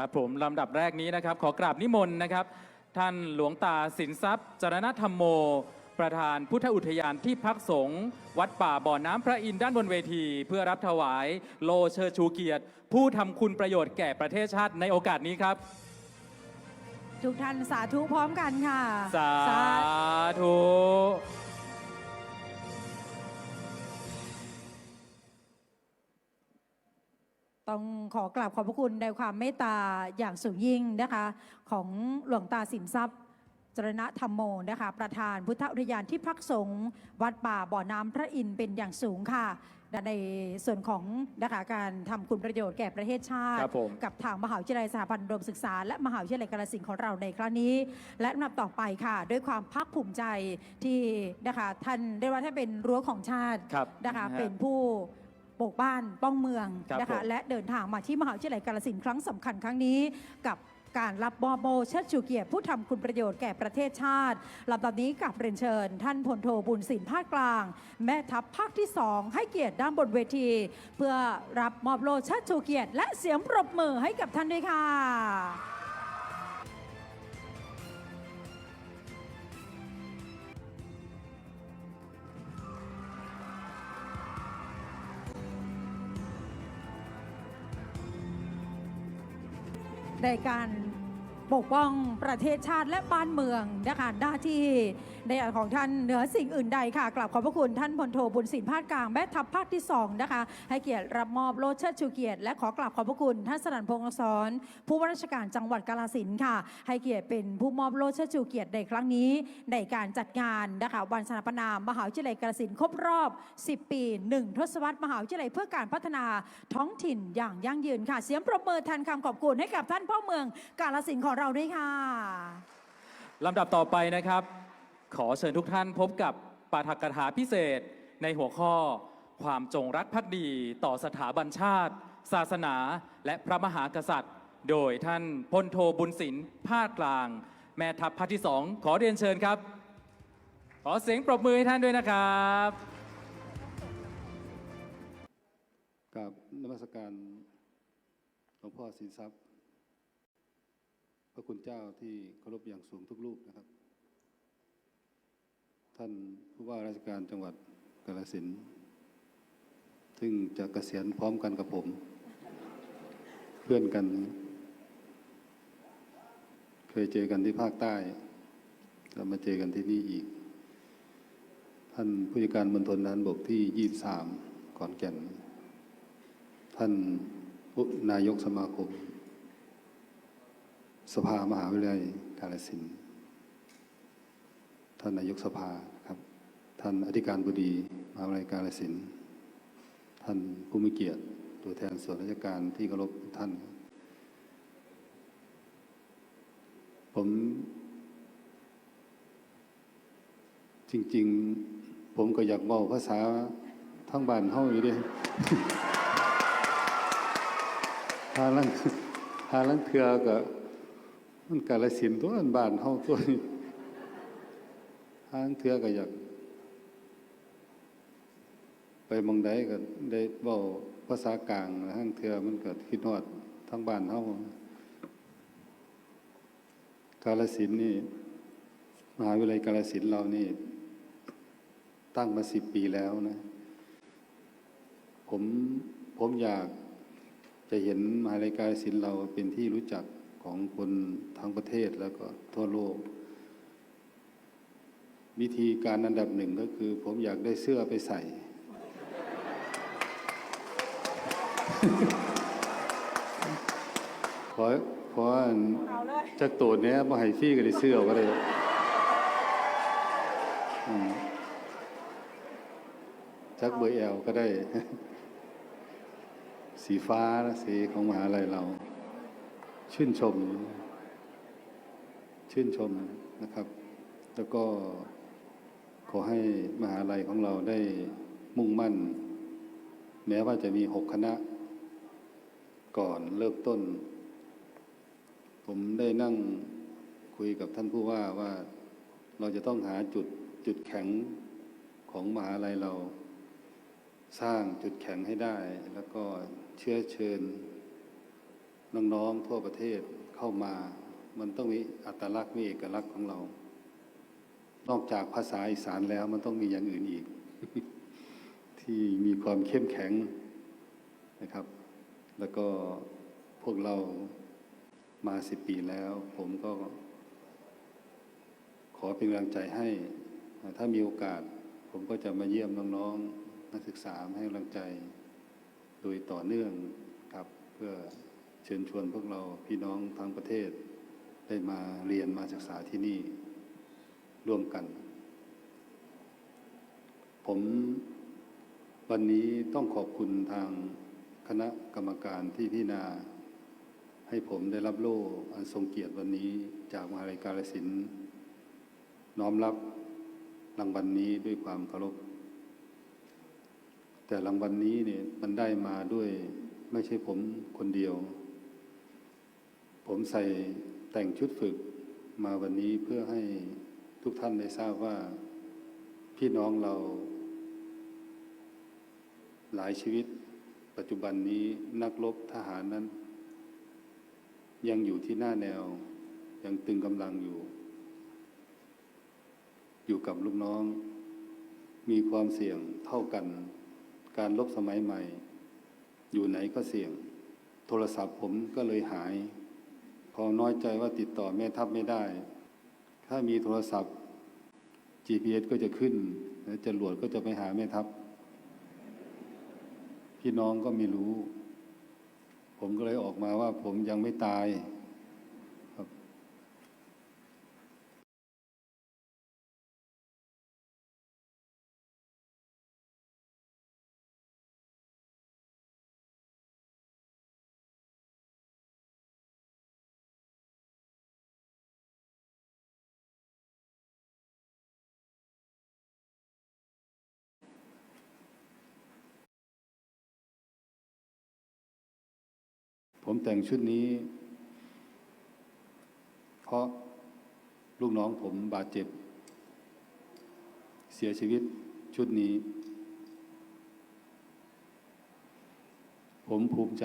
ครับผมลำดับแรกนี้นะครับ ขอกราบนิมนต์นะครับ ท่านหลวงตาสินทรัพย์ จรณธรรมโม ประธานพุทธอุทยานที่พักสงฆ์วัดป่าบ่อน้ำพระอินทร์ด้านบนเวที เพื่อรับถวายโลเชิดชูเกียรติ ผู้ทำคุณประโยชน์แก่ประเทศชาติในโอกาสนี้ครับ ทุกท่านสาธุพร้อมกันค่ะ สาสาธุ ต้องขอกราบขอบพระคุณในความเมตตาอย่างสูงยิ่งนะคะ ของหลวงตาสินทรัพย์จรณธรรมโมนะคะ ประธานพุทธอุทยานที่พักสงฆ์วัดป่าบ่อน้ำพระอินทร์เป็นอย่างสูงค่ะและในส่วนของนะคะการทำคุณประโยชน์แก่ประเทศชาติ ครับผม กับทางมหาวิทยาลัยสถาบันอุดมศึกษา และมหาวิทยาลัยกาฬสินธุ์ของเราในครั้งนี้ และลำดับต่อไปค่ะ ด้วยความภาคภูมิใจที่นะคะท่านเรียกว่าท่านเป็นรั้วของชาติ ครับนะคะนะฮะ เป็นผู้ ปกบ้านป้องเมืองครับนะคะผม และเดินทางมาที่มหาวิทยาลัยกาฬสินธุ์ครั้งสำคัญครั้งนี้ กับการรับมอบโบเชิดชูเกียรติผู้ทำคุณประโยชน์แก่ประเทศชาติลำดับนี้กับเรียนเชิญ ท่านพลโทบุญสินภาคกลาง แม่ทัพภาคที่สองให้เกียรติด้านบนเวที เพื่อรับมอบโลเชิดชูเกียรติและเสียงปรบมือให้กับท่านด้วยค่ะ ในการ ปกป้องประเทศชาติและบ้านเมืองนะคะหน้าที่ในอของท่านเหนือสิ่งอื่นใดค่ะกราบขอบพระคุณท่านพลโทบุญสินภาคกลางแม่ทัพภาคที่สองนะคะให้เกียรติรับมอบโลเชิดชูเกียรติ และขอกราบขอบพระคุณท่านสนั่นพงษ์สอนผู้ว่าราชการจังหวัดกาฬสินค่ะ ให้เกียรติเป็นผู้มอบโลเชิดชูเกียรติในครั้งนี้ ในการจัดงานนะคะวันสถาปนามหาวิทยาลัยกาฬสินครบรอบ 10 ปี 1 ทศวรรษมหาวิทยาลัยเพื่อการพัฒนาท้องถิ่นอย่างยั่งยืนค่ะ เสียงปรบมือแทนคำขอบคุณให้กับท่านพ่อเมืองกาฬสินของเราด้วยค่ะลำดับต่อไปนะครับ ขอเชิญทุกท่านพบกับปาฐกถาพิเศษในหัวข้อ ความจงรักภักดีต่อสถาบันชาติ ศาสนา และพระมหากษัตริย์ โดยท่านพลโทบุญสินภาคกลาง แม่ทัพภาคที่สองขอเรียนเชิญครับ ขอเสียงปรบมือให้ท่านด้วยนะครับกับนมัสการหลวงพ่อสินทรัพย์พ ระคุณเจ้าที่เคารพอย่างสูงทุกรูปนะครับ ท่านผู้ว่าราชการจังหวัดกาฬสินธุ์ซึ่งจะเกษียณพร้อมกันกับผม เพื่อนกัน เคยเจอกันที่ภาคใต้แล้วมาเจอกันที่นี่อีก ท่านผู้จัดการมณฑลทหารบกที่23ขอนแก่น ท่านนายกสมาคม สภามหาวิทยาลัยกาฬสินท่านนายกสภาครับ ท่านอธิการบดีมหาวิทยาลัยกาฬสินท่านผู้มีเกียรติตัวแทนส่วนราชการที่เคารพทุกท่าน ผมจริง ๆ ผมก็อยากบอกภาษาทั้งบ้านเฮาอยู่ดิหาลังหาลังเทือก็ มันกาลสินธุ์ตัวอันบ้านเฮาตัวนี้หางเทือก็อยาก ไปมองใดก็ได้เว้าภาษากลางหางเทือมันก็คิดฮอดทั้งบ้านเฮากาลสินธุ์นี่มหาวิทยาลัยกาลสินธุ์เรานี่ ตั้งมาสิบปีแล้วนะ ผมผมอยากจะเห็นมหาวิทยาลัยกาฬสินธุ์เราเป็นที่รู้จัก ของคนทั้งประเทศแล้วก็ทั่วโลก วิธีการอันดับหนึ่งก็คือ ผมอยากได้เสื้อไปใส่ ขอขออันจากตัวเนี้ยมาให้ฟรี่ก็ได้เสื้อก็ได้จักเบอร์แอลก็ได้ สีฟ้าสีของมหาลัยเรา ชื่นชม ชื่นชมนะครับ แล้วก็ขอให้มหาลัยของเราได้มุ่งมั่น แม้ว่าจะมีหกคณะ ก่อนเริ่มต้น ผมได้นั่งคุยกับท่านผู้ว่าว่าเราจะต้องหาจุดจุดแข็งของมหาลัยเรา สร้างจุดแข็งให้ได้ แล้วก็เชื้อเชิญ น้องๆทั่วประเทศเข้ามา มันต้องมีอัตลักษณ์มีเอกลักษณ์ของเรา นอกจากภาษาอีสานแล้วมันต้องมีอย่างอื่นอีก ที่มีความเข้มแข็งนะครับ แล้วก็พวกเรามาสิบปีแล้ว ผมก็ ขอเป็นกำลังใจให้ ถ้ามีโอกาส ผมก็จะมาเยี่ยมน้องๆนักศึกษามาให้กำลังใจ โดยต่อเนื่องครับเพื่อ เชิญชวนพวกเราพี่น้องทั้งประเทศ ได้มาเรียนมาศึกษาที่นี่ร่วมกัน ผมวันนี้ต้องขอบคุณทางคณะกรรมการที่พิจารณาให้ผมได้รับโล่อันทรงเกียรติวันนี้จากมหาวิทยาลัยกาฬสินธุ์น้อมรับรางวัลนนี้ด้วยความเคารพแต่รางวัลนนี้เนี่ยมันได้มาด้วยไม่ใช่ผมคนเดียว ผมใส่แต่งชุดฝึกมาวันนี้เพื่อให้ทุกท่านได้ทราบว่าพี่น้องเราหลายชีวิต ปัจจุบันนี้นักรบทหารนั้น ยังอยู่ที่หน้าแนว ยังตึงกำลังอยู่ อยู่กับลูกน้อง มีความเสี่ยงเท่ากัน การลบสมัยใหม่ อยู่ไหนก็เสี่ยง โทรศัพท์ผมก็เลยหาย พอน้อยใจว่าติดต่อแม่ทัพไม่ได้ ถ้ามีโทรศัพท์ GPS ก็จะขึ้นแล้วจรวดก็จะไปหาแม่ทัพ พี่น้องก็ไม่รู้ ผมก็เลยออกมาว่าผมยังไม่ตาย ผมแต่งชุดนี้ เพราะลูกน้องผมบาดเจ็บ เสียชีวิตชุดนี้ ผมภูมิใจ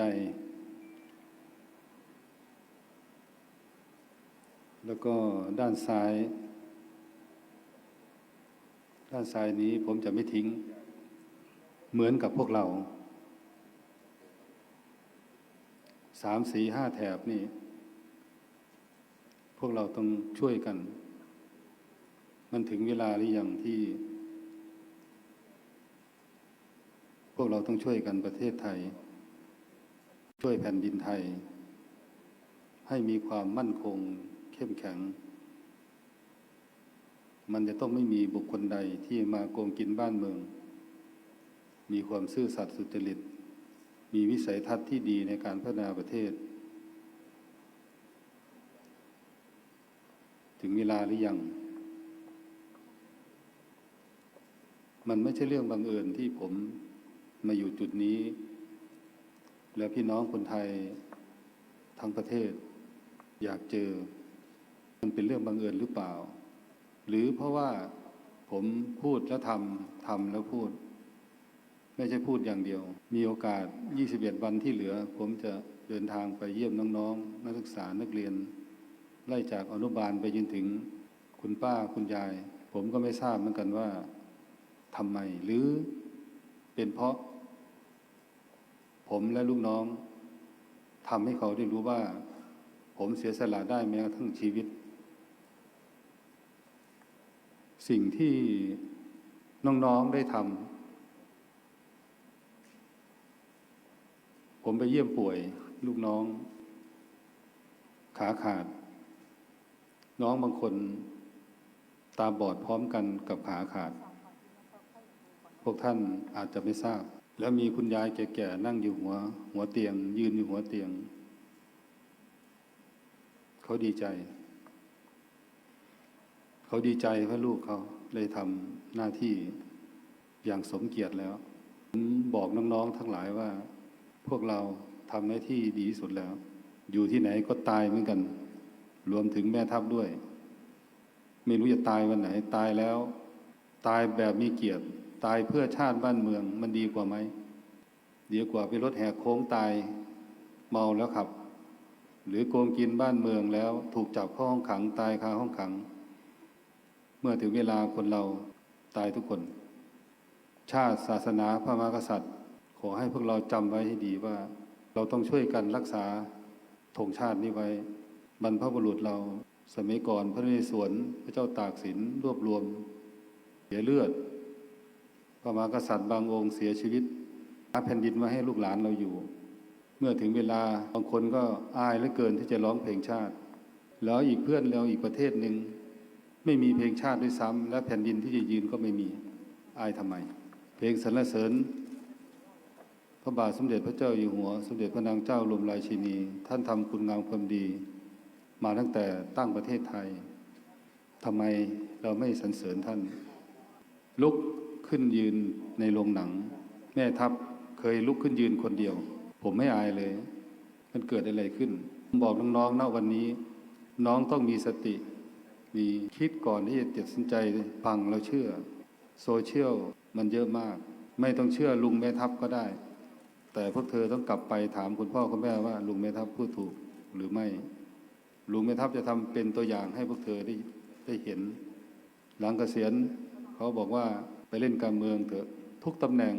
แล้วก็ด้านซ้าย ด้านซ้ายนี้ผมจะไม่ทิ้ง เหมือนกับพวกเรา สามสี่ห้าแถบนี่ พวกเราต้องช่วยกัน มันถึงเวลาหรือยังที่ พวกเราต้องช่วยกันประเทศไทย ช่วยแผ่นดินไทย ให้มีความมั่นคงเข้มแข็ง มันจะต้องไม่มีบุคคลใดที่มาโกงกินบ้านเมือง มีความซื่อสัตย์สุจริต มีวิสัยทัศน์ที่ดีในการพัฒนาประเทศ ถึงเวลาหรือยัง มันไม่ใช่เรื่องบังเอิญที่ผมมาอยู่จุดนี้ แล้วพี่น้องคนไทยทั้งประเทศ อยากเจอ มันเป็นเรื่องบังเอิญหรือเปล่า หรือเพราะว่าผมพูดแล้วทำทำแล้วพูด ไม่ใช่พูดอย่างเดียว มีโอกาส 21 วันที่เหลือ ผมจะเดินทางไปเยี่ยมน้องๆ นักศึกษานักเรียน ไล่จากอนุบาลไปจนถึงคุณป้าคุณยาย ผมก็ไม่ทราบเหมือนกันว่าทำไม หรือเป็นเพราะ ผมและลูกน้องทำให้เขาได้รู้ว่า ผมเสียสละได้แม้กระทั่งชีวิต สิ่งที่น้องๆได้ทำ ผมไปเยี่ยมป่วยลูกน้อง ขาขาด น้องบางคนตาบอดพร้อมกันกับขาขาด พวกท่านอาจจะไม่ทราบ แล้วมีคุณยายแก่ๆนั่งอยู่หัว หัวเตียง ยืนอยู่หัวเตียง เขาดีใจ เขาดีใจเพราะลูกเขาเลยทำหน้าที่อย่างสมเกียรติแล้ว ผมบอกน้องๆทั้งหลายว่า พวกเราทำหน้าที่ดีที่สุดแล้ว อยู่ที่ไหนก็ตายเหมือนกัน รวมถึงแม่ทัพด้วย ไม่รู้จะตายวันไหน ตายแล้ว ตายแบบมีเกียรติ ตายเพื่อชาติบ้านเมือง มันดีกว่าไหมดีกว่าไปรถแหกโค้งตายเมาแล้วขับ หรือโกงกินบ้านเมืองแล้ว ถูกจับเข้าห้องขัง ตายคาห้องขัง เมื่อถึงเวลาคนเราตายทุกคน ชาติศาสนาพระมหากษัตริย์ อให้พวกเราจำไว้ให้ดีว่า เราต้องช่วยกันรักษาธงชาตินี้ไว้ บรรพบุรุษเราสมัยก่อนพระนเรศวรพระเจ้าตากสินรวบรวม เสียเลือดพระมหากษัตริย์บางองค์เสียชีวิตหาแผ่นดินมาให้ลูกหลานเราอยู่ เมื่อถึงเวลาบางคนก็อายเหลือเกินที่จะร้องเพลงชาติ แล้วอีกเพื่อนเราอีกประเทศหนึ่งไม่มีเพลงชาติด้วยซ้ำและแผ่นดินที่จะยืนก็ไม่มีอายทำไม เพลงสรรเสริญ ระบาทสมเด็จพระเจ้าอยู่หัว สมเด็จพระนางเจ้าลมราชินี ท่านทำคุณงามความดี มาตั้งแต่ตั้งประเทศไทยทำไมเราไม่สรรเสริญท่าน ลุกขึ้นยืนในโรงหนัง แม่ทัพเคยลุกขึ้นยืนคนเดียว ผมไม่อายเลย มันเกิดอะไรขึ้นผมบอกน้องๆณวันนี้ น้องต้องมีสติ มีคิดก่อนที่จะตัดสินใจฟังแล้วเชื่อ โซเชียลมันเยอะมาก ไม่ต้องเชื่อลุงแม่ทัพก็ได้ แต่พวกเธอต้องกลับไปถามคุณพ่อคุณแม่ว่า ลุงแม่ทัพพูดถูกหรือไม่ ลุงแม่ทัพจะทำเป็นตัวอย่างให้พวกเธอได้ได้เห็น หลังเกษียณเขาบอกว่าไปเล่นการเมืองเถอะทุกตำแหน่ง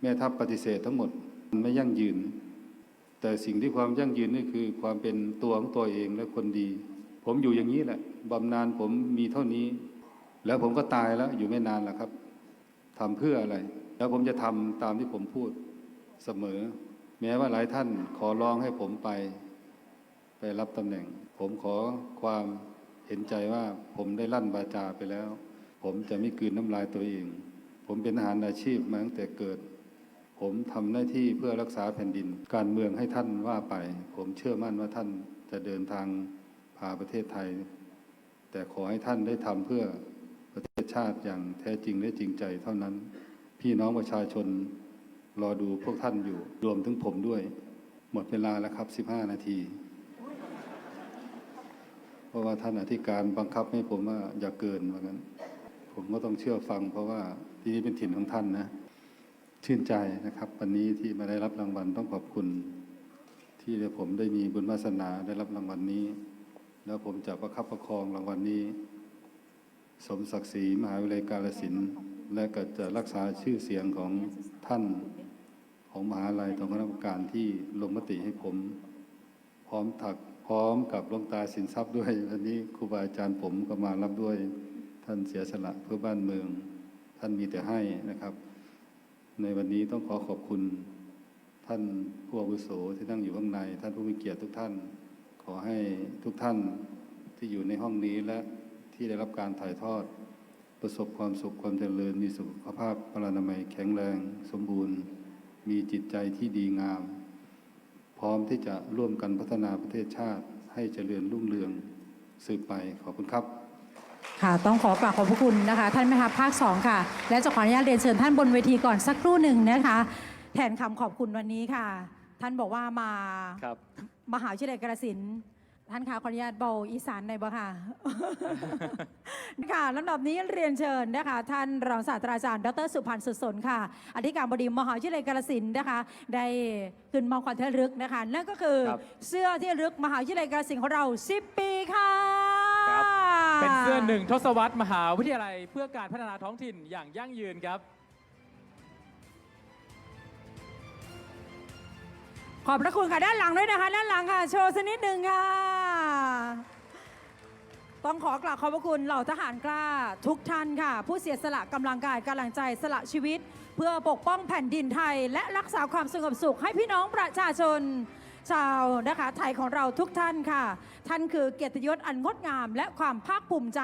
แม่ทัพปฏิเสธทั้งหมดมันไม่ยั่งยืน แต่สิ่งที่ความยั่งยืนนี่คือความเป็นตัวของตัวเองและคนดี ผมอยู่อย่างนี้แหละบำนาญผมมีเท่านี้ แล้วผมก็ตายแล้วอยู่ไม่นานแล้วครับทำเพื่ออะไร แล้วผมจะทำตามที่ผมพูด เสมอ แม้ว่าหลายท่านขอร้องให้ผมไป ไปรับตำแหน่ง ผมขอความเห็นใจว่าผมได้ลั่นบาจาไปแล้ว ผมจะไม่กืนน้ำลายตัวเอง ผมเป็นทหารอาชีพมาตั้งแต่เกิด ผมทำหน้าที่เพื่อรักษาแผ่นดิน การเมืองให้ท่านว่าไป ผมเชื่อมั่นว่าท่านจะเดินทางพาประเทศไทย แต่ขอให้ท่านได้ทำเพื่อประเทศชาติอย่างแท้จริงและจริงใจเท่านั้น พี่น้องประชาชน รอดูพวกท่านอยู่ รวมถึงผมด้วย หมดเวลาแล้วครับ 15 นาที เพราะว่าท่านอธิการบังคับให้ผมว่าอย่าเกินว่างั้น ผมก็ต้องเชื่อฟัง เพราะว่าที่นี่เป็นถิ่นของท่านนะ ชื่นใจนะครับ วันนี้ที่มาได้รับรางวัลต้องขอบคุณ ที่ผมได้มีบุญวาสนาได้รับรางวัลนี้ แล้วผมจะประคับประคองรางวัลนี้ สมศักดิ์ศรีมหาวิทยาลัยกาฬสินและก็จะรักษาชื่อเสียงของท่าน มหาลัยของคณะกรรมการที่ลงมติให้ผม พร้อมถักพร้อมกับลงตาสินทรัพย์ด้วยวันนี้ครูบาอาจารย์ผมก็มารับด้วย ท่านเสียสละเพื่อบ้านเมือง ท่านมีแต่ให้นะครับ ในวันนี้ต้องขอขอบคุณ ท่านผู้อาวุโสที่นั่งอยู่ข้างใน ท่านผู้มีเกียรติทุกท่าน ขอให้ทุกท่านที่อยู่ในห้องนี้และที่ได้รับการถ่ายทอดประสบความสุขความเจริญมีสุขภาพพลานามัยแข็งแรง สมบูรณ์ มีจิตใจที่ดีงาม พร้อมที่จะร่วมกันพัฒนาประเทศชาติให้เจริญรุ่งเรืองสืบไปขอบคุณครับ ค่ะ ต้องขอกราบขอบพระคุณนะคะ ท่านแม่ทัพภาค2ค่ะ และจะขออนุญาตเรียนเชิญท่านบนเวทีก่อนสักครู่หนึ่งนะคะ แทนคำขอบคุณวันนี้ค่ะ ท่านบอกว่ามาครับมหาวิทยาลัยกระสินธุ์ ท่านคะขออนุญาตเบาอีสานในอยบ่ค่ะ ค่ะลำดับนี้เรียนเชิญนะคะ ท่านรองศาสตราจารย์ ดรสุพันธ์สุดสนค่ะ อธิการบดีมหาวิทยาลัยกาฬสินธุ์นะคะ ได้ขึ้นมอบความที่ระลึกนะคะ นั่นก็คือครับเสื้อที่ระลึกมหาวิทยาลัยกาฬสินธุ์ของเรา 10 ปีค่ะครับ เป็นเสื้อหนึ่งทศวรรษมหาวิทยาลัยเพื่อการพัฒนาท้องถิ่นอย่างยั่งยืนครับ ขอบพระคุณค่ะด้านหลังด้วยนะคะ ด้านหลังค่ะ โชว์สักนิดหนึ่งค่ะ ต้องขอกราบขอบพระคุณเหล่าทหารกล้าทุกท่านค่ะ ผู้เสียสละกำลังกายกำลังใจสละชีวิต เพื่อปกป้องแผ่นดินไทย และรักษาความสงบสุขให้พี่น้องประชาชน ชาวนะคะ ไทยของเราทุกท่านค่ะ ท่านคือเกียรติยศอันงดงาม และความภาคภูมิใจ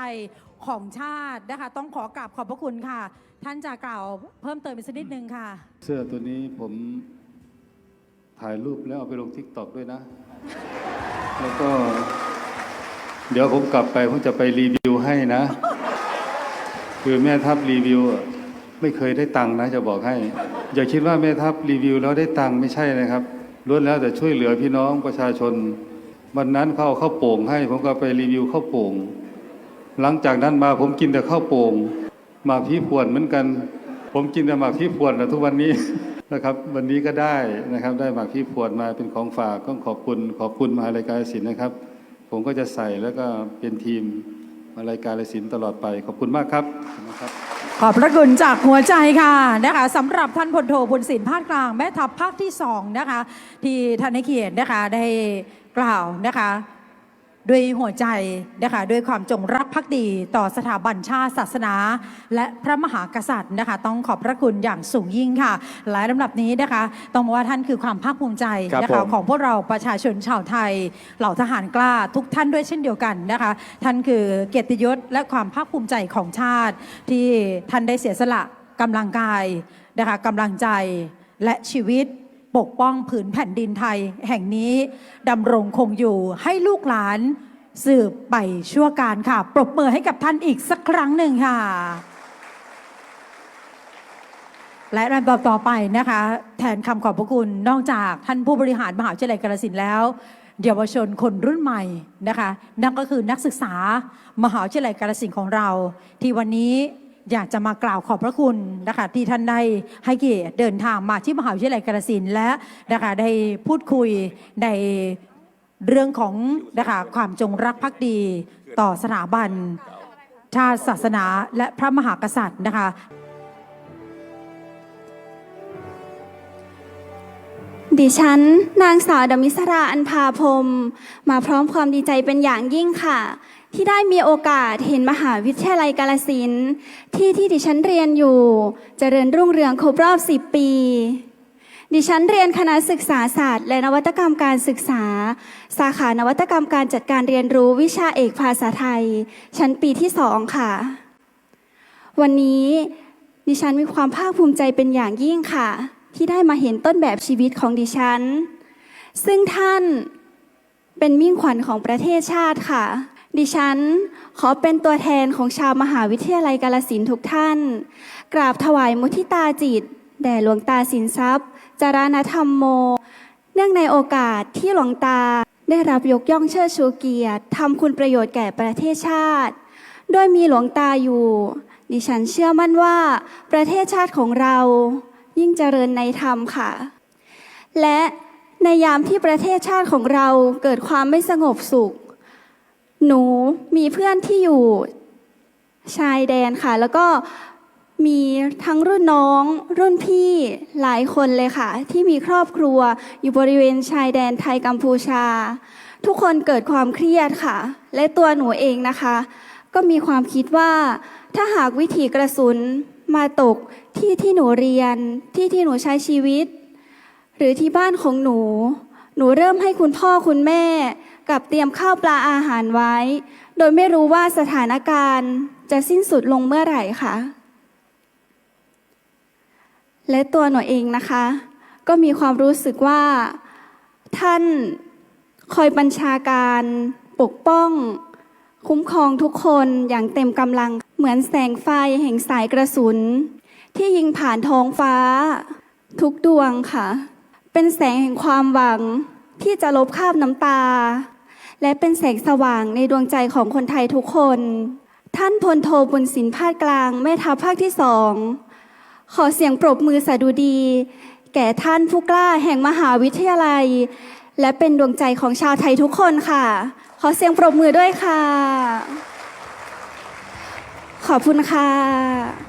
ของชาตินะคะ ต้องขอกราบขอบพระคุณค่ะ ท่านจะกล่าวเพิ่มเติมอีกสักนิดนึงค่ะ เสื้อตัวนี้ผม ถ่ายรูปแล้วเอาไปลงทิกตอกด้วยนะ แล้วก็ เดี๋ยวผมกลับไปผมจะไปรีวิวให้นะ คือแม่ทัพรีวิว ไม่เคยได้ตังค์นะ จะบอกให้ อย่าคิดว่าแม่ทัพรีวิวแล้วได้ตังค์ไม่ใช่นะครับล้วนแล้วแต่ช่วยเหลือพี่น้องประชาชน วันนั้นเขาเอาข้าวโป่งให้ ผมก็ไปรีวิวข้าวโป่ง หลังจากนั้นมาผมกินแต่ข้าวโป่งหมากพี่พวนเหมือนกัน ผมกินแต่หมากพี่พวนนะทุกวันนี้ นะครับวันนี้ก็ได้นะครับได้หมากพี่พวดมาเป็นของฝากก็ขอบคุณขอบคุณมหาลัยกาฬสินนะครับ ผมก็จะใส่แล้วก็เป็นทีมมหาลัยกาฬสินตลอดไปขอบคุณมากครับขอบคุณครับ ขอบพระคุณจากหัวใจค่ะนะคะสำหรับท่านพลโทบุญสินภาคกลางแม่ทัพภาคที่สองนะคะที่ท่านให้เกียรตินะคะได้กล่าวนะคะ ด้วยหัวใจนะคะด้วยความจงรักภักดีต่อสถาบันชาติศาสนา และพระมหากษัตริย์นะคะต้องขอบพระคุณอย่างสูงยิ่งค่ะ หลายลำดับนี้นะคะ ต้องบอกว่าท่านคือความภาคภูมิใจครับนะคะผมของพวกเราประชาชนชาวไทย เหล่าทหารกล้าทุกท่านด้วยเช่นเดียวกันนะคะ ท่านคือเกียรติยศและความภาคภูมิใจของชาติ ที่ท่านได้เสียสละกำลังกายนะคะกำลังใจและชีวิต ปกป้องผืนแผ่นดินไทยแห่งนี้ดำรงคงอยู่ให้ลูกหลานสืบไปชั่วการค่ะ ปรบมือให้กับท่านอีกสักครั้งหนึ่งค่ะ และลำดับต่อไปนะคะ แทนคำขอบพระคุณนอกจากท่านผู้บริหารมหาวิทยาลัยกาฬสินธุ์แล้วเยาวชนคนรุ่นใหม่นะคะ นั่นก็คือนักศึกษามหาวิทยาลัยกาฬสินธุ์ของเรา ที่วันนี้ อยากจะมากล่าวขอบพระคุณนะคะที่ท่านได้ให้เกียรติเดินทางมาที่มหาวิทยาลัยกาฬสินธุ์และนะคะได้พูดคุยในเรื่องของนะคะความจงรักภักดีต่อสถาบัน ชาติศาสนาและพระมหากษัตริย์นะคะ ดิฉัน นางสาวดมิสราอันพาพรมมาพร้อมความดีใจเป็นอย่างยิ่งค่ะ ที่ได้มีโอกาสเห็นมหาวิทยาลัยกาลสินที่ที่ดิฉันเรียนอยู่เจริญรุ่งเรืองครบรอบ 10 ปี ดิฉันเรียนคณะศึกษาศาสตร์ และนวัตกรรมการศึกษา สาขานวัตกรรมการจัดการเรียนรู้วิชาเอกภาษาไทย ชั้นปีที่สองค่ะ วันนี้ดิฉันมีความภาคภูมิใจเป็นอย่างยิ่งค่ะ ที่ได้มาเห็นต้นแบบชีวิตของดิฉัน ซึ่งท่านเป็นมิ่งขวัญของประเทศชาติค่ะ ดิฉันขอเป็นตัวแทนของชาวมหาวิทยาลัยกาลสินทุกท่าน กราบถวายมุทิตาจิต แด่หลวงตาสินทรัพย์ จารณธรรมโม เนื่องในโอกาสที่หลวงตาได้รับยกย่องเชิดชูเกียรติทำคุณประโยชน์แก่ประเทศชาติ โดยมีหลวงตาอยู่ ดิฉันเชื่อมั่นว่าประเทศชาติของเรา ยิ่งเจริญในธรรมค่ะ และในยามที่ประเทศชาติของเราเกิดความไม่สงบสุข หนูมีเพื่อนที่อยู่ชายแดนค่ะ แล้วก็มีทั้งรุ่นน้องรุ่นพี่หลายคนเลยค่ะ ที่มีครอบครัวอยู่บริเวณชายแดนไทยกัมพูชา ทุกคนเกิดความเครียดค่ะ และตัวหนูเองนะคะ ก็มีความคิดว่า ถ้าหากวิถีกระสุนมาตกที่ที่หนูเรียนที่ที่หนูใช้ชีวิต หรือที่บ้านของหนู หนูเริ่มให้คุณพ่อคุณแม่ กับเตรียมข้าวปลาอาหารไว้ โดยไม่รู้ว่าสถานการณ์จะสิ้นสุดลงเมื่อไหร่ค่ะ และตัวหนูเองนะคะ ก็มีความรู้สึกว่าท่านคอยบัญชาการปกป้อง คุ้มครองทุกคนอย่างเต็มกำลังเหมือนแสงไฟแห่งสายกระสุน ที่ยิงผ่านท้องฟ้า ทุกดวงค่ะ เป็นแสงแห่งความหวังที่จะลบคราบน้ำตา และเป็นแสงสว่างในดวงใจของคนไทยทุกคน ท่านพลโทบุญสินภาคกลางแม่ทัพภาคที่สองขอเสียงปรบมือสดุดี แก่ท่านผู้กล้าแห่งมหาวิทยาลัย และเป็นดวงใจของชาวไทยทุกคนค่ะ ขอเสียงปรบมือด้วยค่ะ ขอบคุณค่ะ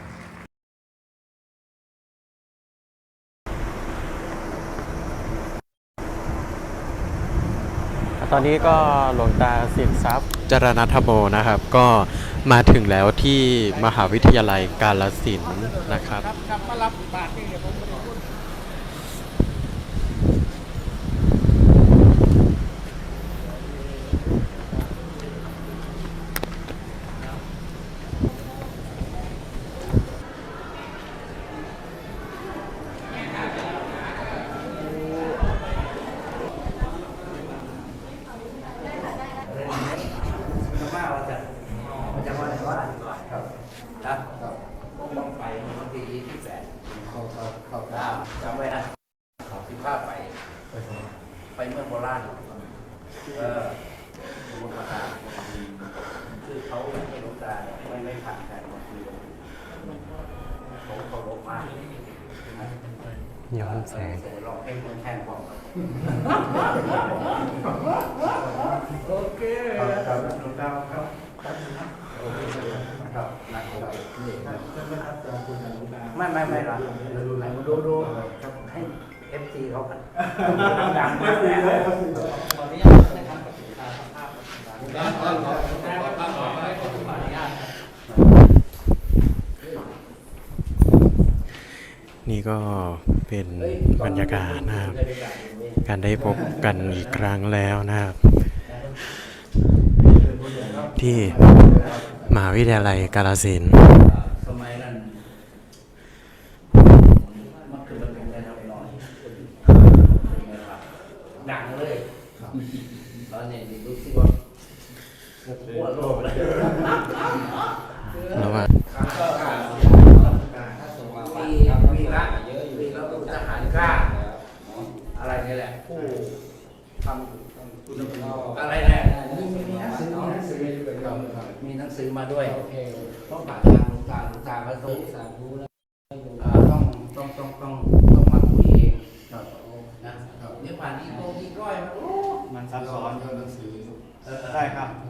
อนนี้ก็หลวงตาสินทรัพย์จรณธโมนะครับ ก็มาถึงแล้วที่มหาวิทยาลัยกาลสินธุ์นะครับจำไว้นะสิบห้าไป ไปเมืองโบราณเออ ย้อนแสง ลองเพลงคนแทนบอก โอเคับหลวงตาครับครับคนี่ใช่ไหมครับอาจารย์คุณหลวงตาไม่ไม่ไม่หรอกดูดูให้เอฟซีเขากันดังมากเลยนี่ก็เป็นบรรยากาศนะครับ การได้พบกันอีกครั้งแล้วนะครับ ที่มหาวิทยาลัยกาฬสินธุ์สมัยนั้นมันคือมันเป็นอะไรทำน้อยดังเลยตอนนี้รู้สึกว่าหัวโลกเลยแล้วว่ามีมีละเยอะอยู่มีแล้วก็ทหารกล้าอะไรนี่แหละผู้ทำอะไรเนี่ยมีหนังสือมีหนังสือ มีหนังสือมาด้วยต้องผ่านทางหลวงตาหลวงตาก็ต้องสาธุแล้วต้องต้องต้องต้องต้องมาคุยเองนะเนี่ยผ่านนี้โตอีกร้อยมันโอ้มันซับซ้อน เออได้ครับเ